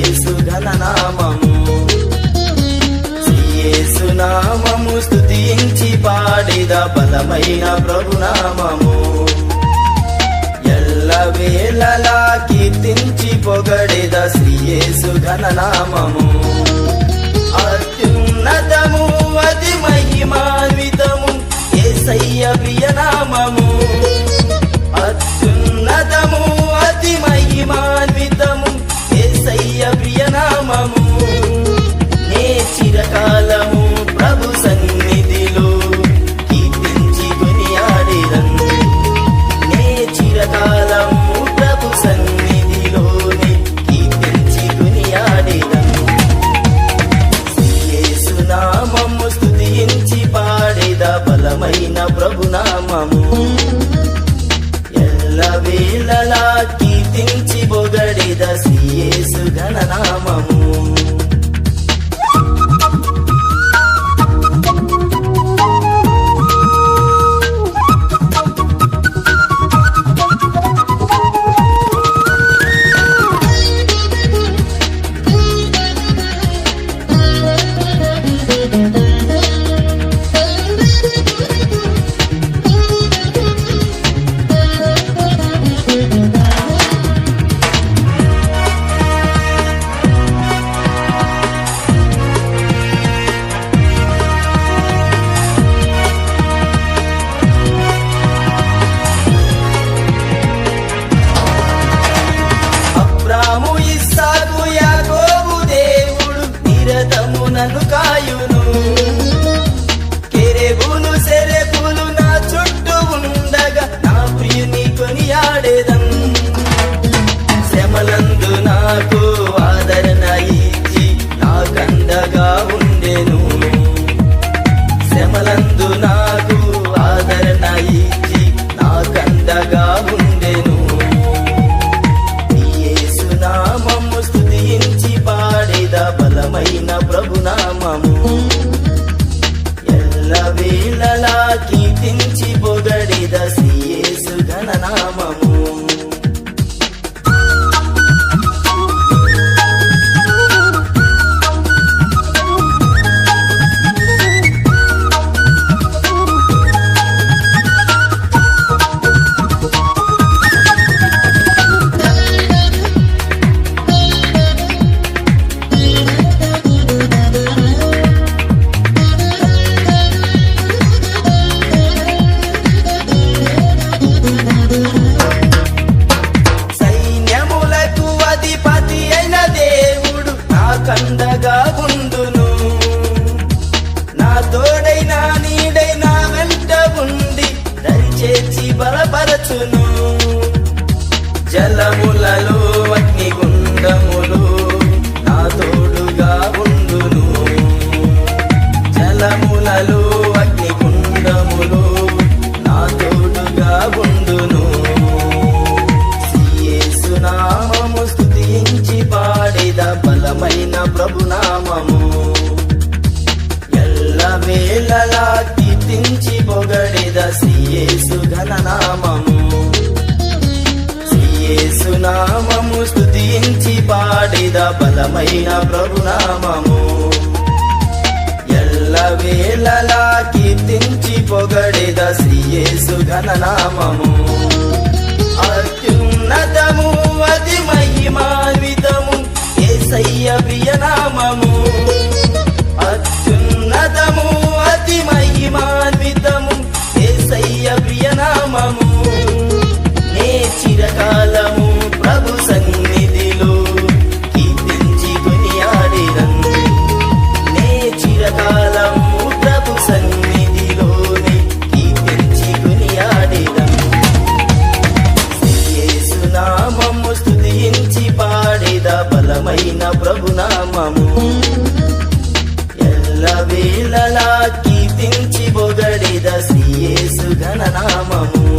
శ్రీయేసు ఘననామము శ్రీయేసునామము స్తుతించి పాడిద బలమైన ప్రభునామము ఎల్ల వేళలా కీర్తించి పొగడిద శ్రీయేసు ఘననామము అత్యున్నతము అతి మహిమాన్వితము ఏసయ్య ప్రియనామము నిరతము కాయును. కెరెబులు సెరెబులు నా చుట్టూ ఉండగా నా ప్రియుని కొనియాడేదం. శ్రమలందు నాకు బలపరచును జలములలో అగ్నిగుండములు నా తోడుగా ఉండును. జలములలో అగ్నిగుండములు నా తోడుగా ఉండును. యేసునామము స్థుతించి పాడిద బలమైన ప్రభునామము ఎల్ల వేళలా కీర్తించి పొగడిద సియేసు ఘననామము మీద బలమైన ప్రభునామము. ఎల్ల వేళలా కీర్తించి పొగడేద శ్రీయేసు ఘననామము. అత్యున్నతము అతి మహిమాన్వితము ఏసయ్య ప్రియనామము. లవేళలా కీర్తించి బొగడిద సీయేసు ఘననామము.